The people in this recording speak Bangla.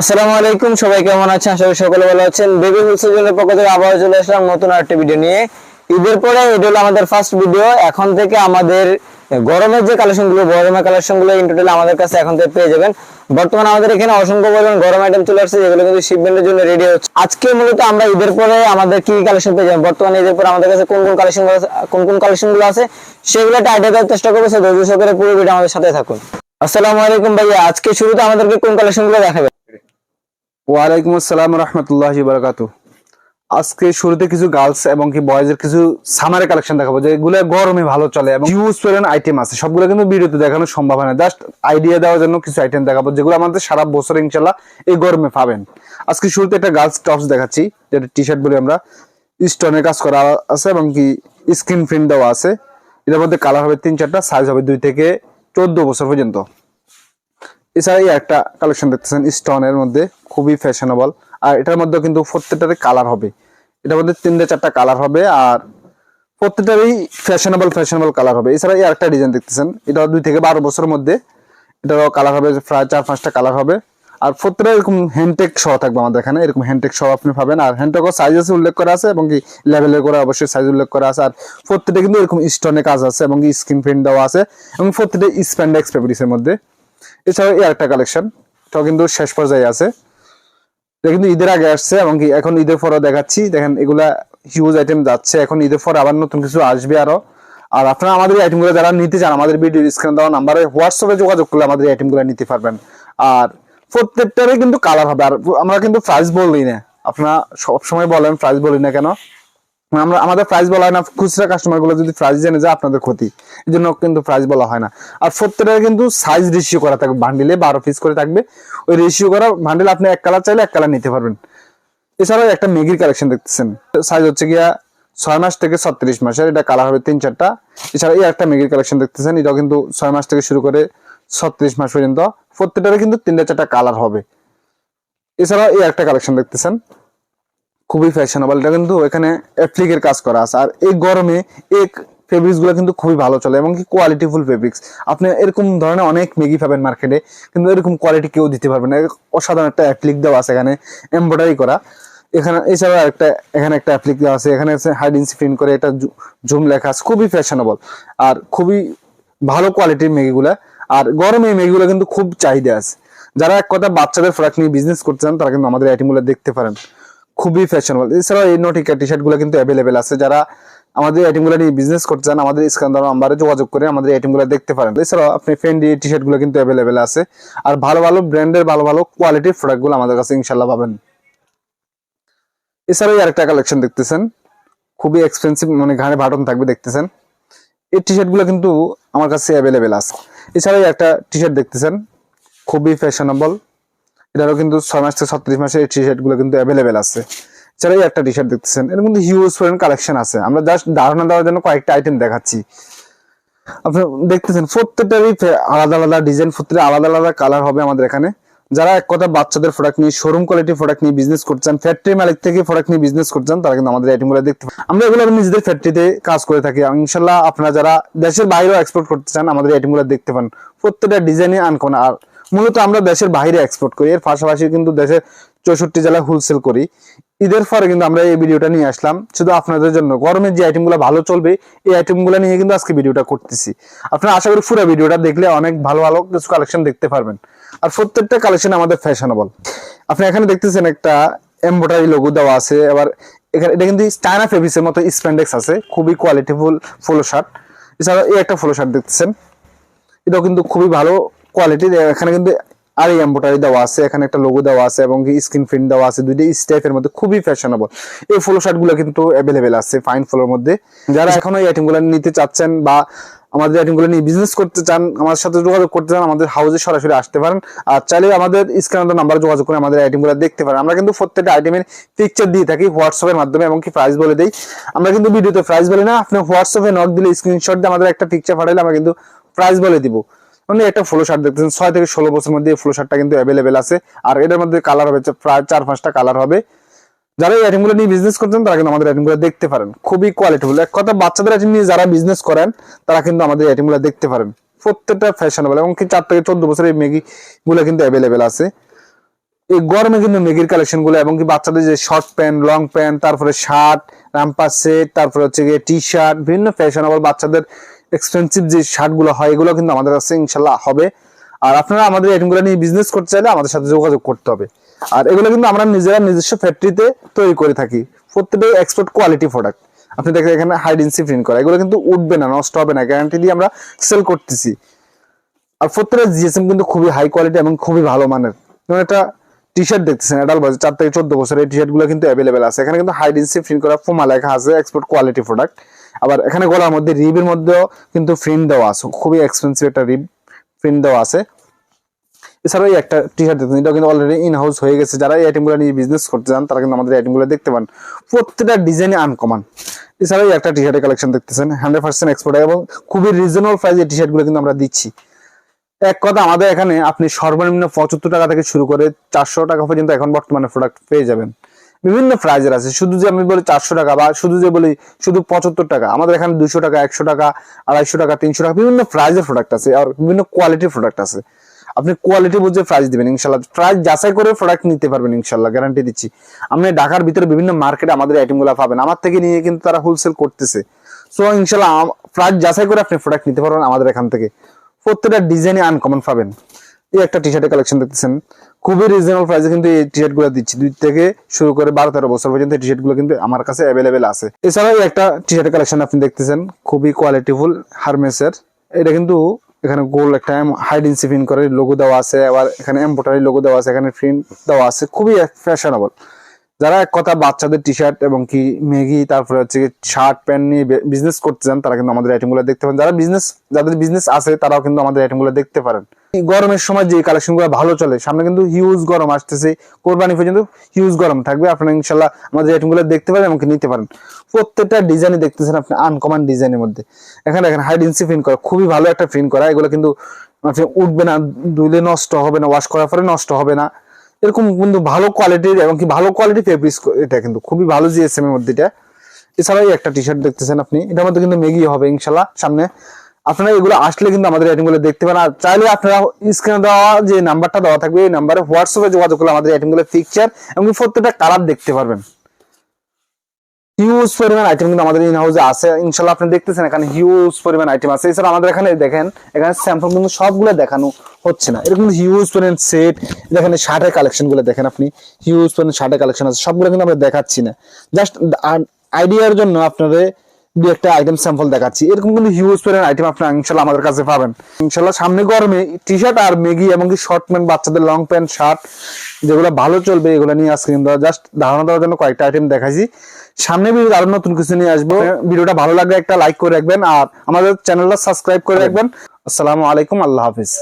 আসসালামু আলাইকুম, সবাই কেমন আছেন? আশা করি সকলে ভালো আছেন। বেবি হোলসেলের পক্ষ থেকে আবার চলে আসলাম নতুন আরেকটি ভিডিও নিয়ে। ঈদের পরে এটা হলো আমাদের ফার্স্ট ভিডিও এখন থেকে আমাদের গরমের যে কালেকশনগুলো, গরমের কালেকশনগুলো ইন টোটাল আমাদের কাছে এখন থেকে পেয়ে যাবেন। বর্তমানে আমাদের এখানে অসংখ্য পরিমাণ গরম আইটেম চলে আসছে, যেগুলো কিন্তু শিপমেন্টের জন্য রেডি হচ্ছে। আজকে মূলত আমরা ঈদের পরে আমাদের কি কালেকশন পেয়ে যাবেন? বর্তমানে ঈদের পরে আমাদের কাছে কোন কোন কালেকশন কোন কোন কালেকশনগুলো আছে, সেগুলো একটা আইডিয়া দেওয়ার চেষ্টা করব। সে ধৈর্য সহকারে পুরো ভিডিও আমাদের সাথে থাকুন। আসসালামু আলাইকুম ভাইয়া, আজকে শুরুতে আমাদেরকে কোন কালেকশনগুলো দেখাবে ওয়ালাইকুম আসসালাম রহমতুল্লাহ বারাকাতু আজকে শুরুতে কিছু গার্লস এবং কি বয়েজের কিছু সামারের কালেকশন দেখাবো, যেগুলো গরমে ভালো চলে এবং ইউজ করেন আইটেম আছে। সবগুলো কিন্তু ভিডিওতে দেখানো সম্ভব হয় না। জাস্ট আইডিয়া দেওয়ার জন্য কিছু আইটেম দেখাবো, যেগুলো আমাদের সারা বছর ইনশাল্লাহ এই গরমে পাবেন। আজকে শুরুতে একটা গার্লস টপস দেখাচ্ছি, যেটা টি শার্ট বলি আমরা। স্টোনের কাজ করা আছে এবং কি স্ক্রিন প্রিন্ট দেওয়া আছে। এটার মধ্যে কালার হবে তিন চারটা সাইজ হবে দুই থেকে চোদ্দ বছর পর্যন্ত। এছাড়া একটা কালেকশন দেখতেছেন স্টোনের মধ্যে খুবই ফ্যাশনেবল আর এটার মধ্যে কিন্তু প্রত্যেকটারই কালার হবে। এটার মধ্যে তিনটে চারটা কালার হবে আর প্রত্যেকটারই ফ্যাশনেবল ফ্যাশনেবল কালার হবে। এছাড়া এই একটা ডিজাইন দেখতেছেন এটা দুই থেকে বারো বছরের মধ্যে। এটারও কালার হবে, প্রায় চার পাঁচটা কালার হবে। আর প্রত্যেকটা এরকম হ্যান্ডটেক সহ থাকবে আমাদের এখানে, এরকম হ্যান্ডটেক সহ আপনি পাবেন। আর হ্যান্ডটেকও সাইজ আছে উল্লেখ করা আছে এবং কি লেভেলের করে অবশ্যই সাইজ উল্লেখ করা আছে। আর প্রত্যেকটা কিন্তু এরকম স্টোনে কাজ আছে এবং স্ক্রিন প্রিন্ট দেওয়া আছে এবং প্রত্যেকটা স্প্যান্ডেক্স ফেব্রিক্সের মধ্যে। এছাড়াও এই একটা কালেকশন এটাও কিন্তু শেষ পর্যায়ে আছে। কিন্তু ঈদের আগে আসছে এখন ঈদের পরও দেখাচ্ছি। দেখেন, এগুলা হিউজ আইটেম যাচ্ছে। এখন ঈদের পর আবার নতুন কিছু আসবে আরও। আর আপনারা আমাদের আইটেমগুলো যারা নিতে চান, আমাদের ভিডিও স্ক্রিনে দেওয়া নাম্বারে হোয়াটসঅ্যাপে যোগাযোগ করলে আমাদের আইটেমগুলো নিতে পারবেন। আর প্রত্যেকটারই কিন্তু কালার হবে। আর আমরা কিন্তু প্রাইস বলি না। আপনারা সবসময় বলেন প্রাইস বলি না কেন? আমরা, আমাদের প্রাইস বলা হয় না, খুচরা কাস্টমারগুলো যদি প্রাইস জেনে যায়, আপনাদের ক্ষতি। এই জন্য কিন্তু প্রাইস বলা হয় না। আর প্রত্যেকটা কিন্তু সাইজ রেশিও করা থাকবে বান্ডিলে বারো পিস করে থাকবে। ওই রেশিও করা বান্ডিল আপনি এক কালার চাইলে এক কালার নিতে পারবেন। এছাড়াও একটা মেগির কালেকশন দেখতেছেন। সাইজ হচ্ছে গিয়া ছয় মাস থেকে ছত্রিশ মাসের, এটা কালার হবে তিন চারটা। এছাড়া এই একটা মেগির কালেকশন দেখতেছেন, এটাও কিন্তু ছয় মাস থেকে শুরু করে ছত্রিশ মাস পর্যন্ত। প্রত্যেকটারে কিন্তু তিনটা চারটা কালার হবে। এছাড়াও এই একটা কালেকশন দেখতেছেন। খুবই ফ্যাশনেবল এটা কিন্তু এখানে অ্যাপ্লিকের কাজ করা আছে। আর এই গরমে এই ফেব্রিক্সগুলো কিন্তু খুবই ভালো চলে এবং কি কোয়ালিটিফুল ফেব্রিক্স আপনি এরকম ধরনের অনেক মেগি পাবেন মার্কেটে কিন্তু এরকম কোয়ালিটি কেউ দিতে পারবে না। অসাধারণ একটা অ্যাপ্লিক দেওয়া আছে এখানে এমব্রয়ডারি করা। এখানে এছাড়া একটা, এখানে একটা অ্যাপ্লিক দেওয়া আছে। এখানে হাইড ইনসি প্রিন্ট করে এটা জুম লেখা আছে। খুবই ফ্যাশনেবল আর খুবই ভালো কোয়ালিটির মেগিগুলা আর গরমে এই মেগিগুলো কিন্তু খুব চাহিদা আছে। যারা এক কথা বাচ্চাদের প্রোডাক্ট নিয়ে বিজনেস করতে চান, তারা কিন্তু আমাদের আইটেমগুলো দেখতে পারেন। খুবই ফ্যাশনেবল এছাড়াও এই নোটিকা টি শার্টগুলো কিন্তু অ্যাভেলেবেল আছে। যারা আমাদের আইটেমগুলো নিয়ে বিজনেস করতে চান, আমাদের স্ক্যান নাম্বারে যোগাযোগ করে আমাদের আইটেমগুলো দেখতে পারেন। এছাড়াও আপনি ফেন্ডি টি শার্টগুলো কিন্তু অ্যাভেলেবেল আছে। আর ভালো ভালো ব্র্যান্ডের ভালো ভালো কোয়ালিটির প্রোডাক্টগুলো আমাদের কাছে ইনশাল্লাহ পাবেন। এছাড়াও আরেকটা কালেকশন দেখতেছেন। খুবই এক্সপেন্সিভ মানে ঘাড়ে বাটন থাকবে দেখতেছেন। এই টি শার্টগুলো কিন্তু আমার কাছে অ্যাভেলেবেল আছে। এছাড়াও একটা টি শার্ট দেখতেছেন। খুবই ফ্যাশনেবল এটারও কিন্তু ছয় মাস থেকে ছত্রিশ মাসের টি শার্টগুলো কিন্তু অ্যাভেলেবেল আছে। এছাড়া এই একটা টি শার্ট দেখতেছেন, এর মধ্যে হিউজ পরিমাণ কালেকশন আছে। আমরা জাস্ট ধারণা দেওয়ার জন্য কয়েকটা আইটেম দেখাচ্ছি। আপনি দেখতেছেন, প্রত্যেকটারই আলাদা আলাদা ডিজাইন প্রত্যেকটা আলাদা আলাদা কালার হবে আমাদের এখানে। যারা এক কথা বাচ্চাদের প্রোডাক্ট নিয়ে শোরুম কোয়ালিটি প্রোডাক্ট নিয়ে বিজনেস করছেন ফ্যাক্টরি মালিক থেকে প্রোডাক্ট নিয়ে বিজনেস করছেন, তারা কিন্তু আমাদের আইটেমগুলো দেখতে পান। আমরা এগুলো নিজেদের ফ্যাক্টরিতে কাজ করে থাকি। ইনশাল্লাহ আপনারা যারা দেশের বাইরেও এক্সপোর্ট করতে চান, আমাদের আইটেমগুলো দেখতে পান। প্রত্যেকটা ডিজাইনে আনকোন আর মূলত আমরা দেশের বাইরে এক্সপোর্ট করি। এর পাশাপাশি কিন্তু দেশের চৌষট্টি জেলায় হোলসেল করি। ঈদের পরে কিন্তু আমরা এই ভিডিওটা নিয়ে আসলাম। শুধু আপনাদের জন্য। গরমের যে আইটেমগুলো ভালো চলবে, এই আইটেমগুলো নিয়ে কিন্তু আজকে ভিডিওটা করতেছি। আপনারা আশা করি পুরো ভিডিওটা দেখলে অনেক ভালো ভালো কিছু কালেকশন দেখতে পারবেন। আর প্রত্যেকটা কালেকশন আমাদের ফ্যাশনেবল আপনি এখানে দেখতেছেন একটা এমব্রয়ডারি লোগো দেওয়া আছে। আবার এখানে, এটা কিন্তু চায়না ফেব্রিক্সের মতো স্প্যান্ডেক্স আছে। খুবই কোয়ালিটিফুল ফলো শার্ট এছাড়া এই একটা ফলো শার্ট দেখতেছেন। এটাও কিন্তু খুবই ভালো কোয়ালিটির এখানে কিন্তু আর এম্বোটারি দেওয়া আছে, এখানে একটা লোগো দেওয়া আছে এবং স্ক্রিন প্রিন্ট দেওয়া আছে, দুইটা স্টেপের মধ্যে খুবই ফ্যাশনেবল এই ফলো শার্টগুলো কিন্তু অ্যাভেলেবেল আছে ফাইন ফলোর মধ্যে। যারা এখনও এই আইটেমগুলো নিতে চাচ্ছেন বা আমাদের আইটেমগুলো নিয়ে বিজনেস করতে চান, আমাদের সাথে যোগাযোগ করতে চান, আমাদের হাউসে সরাসরি আসতে পারেন। আর চাইলে আমাদের স্ক্রিনের নাম্বার যোগাযোগ করে আমাদের আইটেমগুলো দেখতে পারেন। আমরা কিন্তু প্রত্যেকটা আইটেমের পিকচার দিয়ে থাকি হোয়াটসঅ্যাপের মাধ্যমে এবং কি প্রাইস বলে দেই। আমরা কিন্তু ভিডিওতে প্রাইস বলি না, আপনি হোয়াটসঅ্যাপে নক দিলে স্ক্রিনশট দিয়ে আমাদের একটা পিকচার পাঠাইলে আমরা কিন্তু প্রাইস বলে দিব। মানে একটা ফ্লো শার্ট দেখতেছেন। ছয় থেকে ষোলো বছরের মধ্যে ফ্লো শার্টটা কিন্তু অ্যাভেলেবেল আছে। আর এটার মধ্যে কালার হবে প্রায় চার পাঁচটা কালার হবে। যারা এই আইটেমগুলো নিয়ে বিজনেস করছেন তারা কিন্তু আমাদের আইটেমগুলো দেখতে পারেন। খুবই কোয়ালিটিফুল এক কথা, বাচ্চাদের আইটেম নিয়ে যারা বিজনেস করেন, তারা কিন্তু আমাদের আইটেমগুলো দেখতে পারেন। প্রত্যেকটা ফ্যাশনেবল এবং কি চার থেকে চোদ্দ বছরের এই ম্যাগি গুলো কিন্তু অ্যাভেলেবেল আছে। এই গরমে কিন্তু মেগির কালেকশনগুলো, এবং কি বাচ্চাদের যে শর্ট প্যান্ট লং প্যান্ট তারপরে শার্ট রাম্পার সেট তারপরে হচ্ছে গিয়ে টি শার্ট বিভিন্ন ফ্যাশনেবল বাচ্চাদের এক্সপেন্সিভ যে শার্টগুলো হয়, এগুলো কিন্তু আমাদের কাছে ইনশাল্লাহ হবে। আর আপনারা আমাদের আইটেমগুলো নিয়ে বিজনেস করতে চাইলে আমাদের সাথে যোগাযোগ করতে হবে। আর এগুলো কিন্তু আমরা নিজেরা নিজস্ব ফ্যাক্টরিতে তৈরি করে থাকি। প্রত্যেকটাই এক্সপোর্ট কোয়ালিটি প্রোডাক্ট আপনি দেখেন এখানে হাইডেন্সি প্রিন্ট করা। এগুলো কিন্তু উঠবে না, নষ্ট হবে না। গ্যারান্টি দিয়ে আমরা সেল করতেছি। আর প্রত্যেকটা জিএসএম কিন্তু খুবই হাই কোয়ালিটি এবং খুবই ভালো মানের। যেমন একটা টি শার্ট দেখতেছেন এডাল বাজে চার থেকে চোদ্দ বছরের টি শার্টগুলো কিন্তু অ্যাভেলেবেল আছে। এখানে কিন্তু হাইডেন্সি প্রিন্ট করা ফোমা লেখা আছে এক্সপোর্ট কোয়ালিটি প্রোডাক্ট আবার এখানে গলার মধ্যে রিবের মধ্যেও কিন্তু প্রিন্ট দেওয়া আছে, খুবই এক্সপেন্সিভ একটা রিব প্রিন্ট দেওয়া আছে। এছাড়াও একটা টি শার্ট দেখতেন এটাও কিন্তু অলরেডি ইন হাউস হয়ে গেছে। যারা এই আইটেমগুলো নিয়ে বিজনেস করতে চান, তারা কিন্তু আমাদের আইটেমগুলো দেখতে পান প্রত্যেকটা ডিজাইনে আনকমন এছাড়াও একটা টি শার্টের কালেকশন দেখতেছেন হান্ড্রেড পার্সেন্ট এক্সপোর্ট এবং খুবই রিজনেবল প্রাইসে টি শার্টগুলো কিন্তু আমরা দিচ্ছি। এক কথা, আমাদের এখানে আপনি সর্বনিম্ন পঁচাত্তর টাকা থেকে শুরু করে চারশো টাকা পর্যন্ত এখন বর্তমানে প্রোডাক্ট পেয়ে যাবেন। বিভিন্ন প্রাইজের আছে। শুধু যে আমি বলি চারশো টাকা বা শুধু যে বলি শুধু পঁচাত্তর টাকা, আমাদের এখানে দুশো টাকা, একশো টাকা, আড়াইশো টাকা, তিনশো টাকা বিভিন্ন প্রাইজের প্রোডাক্ট আছে আর বিভিন্ন কোয়ালিটির প্রোডাক্ট আছে। আপনি কোয়ালিটি বুঝে প্রাইস দিবেন ইনশাল্লাহ প্রাইস যাচাই করে প্রোডাক্ট নিতে পারবেন ইনশাল্লাহ গ্যারান্টি দিচ্ছি। আপনি ঢাকার ভিতরে বিভিন্ন মার্কেটে আমাদের আইটেমগুলো পাবেন। আমার থেকে নিয়ে কিন্তু তারা হোলসেল করতেছে। সো ইনশাল্লাহ প্রাইস যাচাই করে আপনি প্রোডাক্ট নিতে পারবেন আমাদের এখান থেকে। প্রত্যেকটা ডিজাইনে আনকমন পাবেন। এই একটা টি শার্টের কালেকশন দেখতেছেন। খুবই রিজনেবল প্রাইসে কিন্তু এই টি শার্টগুলো দিচ্ছি। দুই থেকে শুরু করে বারো তেরো বছর পর্যন্ত টি শার্টগুলো কিন্তু আমার কাছে অ্যাভেলেবেল আছে। এছাড়াও একটা টি শার্ট কালেকশন আপনি দেখতেছেন, খুবই কোয়ালিটিফুল হারমেসের এটা কিন্তু এখানে গোল একটা হাইড সিফিন করে লোগো দেওয়া আছে। আবার এখানে এম্বোটারি লোগো দেওয়া আছে, এখানে প্রিন্ট দেওয়া আছে। খুবই ফ্যাশনেবল যারা এক কথা বাচ্চাদের টি শার্ট এবং কি ম্যাগি তারপরে হচ্ছে শার্ট প্যান্ট নিয়ে বিজনেস করতে চান, তারা কিন্তু আমাদের আইটেমগুলো দেখতে পারেন। যারা বিজনেস যাদের বিজনেস আছে, তারাও কিন্তু আমাদের আইটেমগুলো দেখতে পারেন। গরমের সময় যে কালেকশনগুলো ভালো চলে, সামনে কিন্তু হিউজ গরম আসতেছে। কোরবানি পর্যন্ত হিউজ গরম থাকবে। আপনারা ইনশাল্লাহ আমাদের আইটেমগুলো দেখতে পারেন এবং কি নিতে পারেন। প্রত্যেকটা ডিজাইনই দেখতেছেন আপনি আনকমন ডিজাইনের মধ্যে। এখানে এখানে হাইড ইন্সি প্রিন্ট করা, খুবই ভালো একটা প্রিন্ট করা। এগুলো কিন্তু উঠবে না ধুলে নষ্ট হবে না ওয়াশ করার পরে নষ্ট হবে না। এরকম কিন্তু ভালো কোয়ালিটির এবং কি ভালো কোয়ালিটি ফেব্রিক্স এটা কিন্তু খুবই ভালো জিএসএম এর মধ্যে এটা। এছাড়াও একটা টি শার্ট দেখতেছেন আপনি। এটার মধ্যে কিন্তু মেগি হবে ইনশাল্লাহ সামনে। আপনারা এগুলো আসলে কিন্তু আমাদের আইটেমগুলো দেখতে পারেন। আর চাইলে আপনারা স্ক্রিনে দেওয়া যে নাম্বারটা দেওয়া থাকবে, এই নাম্বারে হোয়াটসঅ্যাপে যোগাযোগ করলে আমাদের আইটেমগুলো পিকচার এবং প্রত্যেকটা কালার দেখতে পারবেন। হিউজ পরিমাণ আইটেম কিন্তু আমাদের ইন হাউসে আছে। ইনশাল্লাহ আপনি দেখতেছেন এখানে হিউজ পরিমাণ আইটেম আছে। এছাড়া আমাদের এখানে দেখেন, এখানে স্যাম্পল কিন্তু সবগুলো দেখানো হচ্ছে না। এরকম হিউজ পরিমাণ সেট এখানে শার্টের কালেকশনগুলো দেখেন আপনি। হিউজ পরিমাণ শার্টের কালেকশন আছে, সবগুলো কিন্তু আমরা দেখাচ্ছি না। জাস্ট আইডিয়ার জন্য আপনাদের দু একটা আইটেম স্যাম্পল দেখাচ্ছি। এরকম কিন্তু হিউজ পরিমাণ আইটেম আপনারা ইনশাল্লাহ আমাদের কাছে পাবেন। ইনশাল্লাহ সামনে গরমে টি শার্ট আর মেগি এবং কি শর্ট প্যান্ট বাচ্চাদের লং প্যান্ট শার্ট যেগুলো ভালো চলবে, এগুলো নিয়ে আজকে কিন্তু জাস্ট ধারণা দেওয়ার জন্য কয়েকটা আইটেম দেখাইছি। সামনে ভিডিও আরও নতুন কিছু নিয়ে আসব। ভিডিওটা ভালো লাগলে একটা লাইক করে রাখবেন আর আমাদের চ্যানেলটা সাবস্ক্রাইব করে রাখবেন। আসসালামু আলাইকুম, আল্লাহ হাফিজ।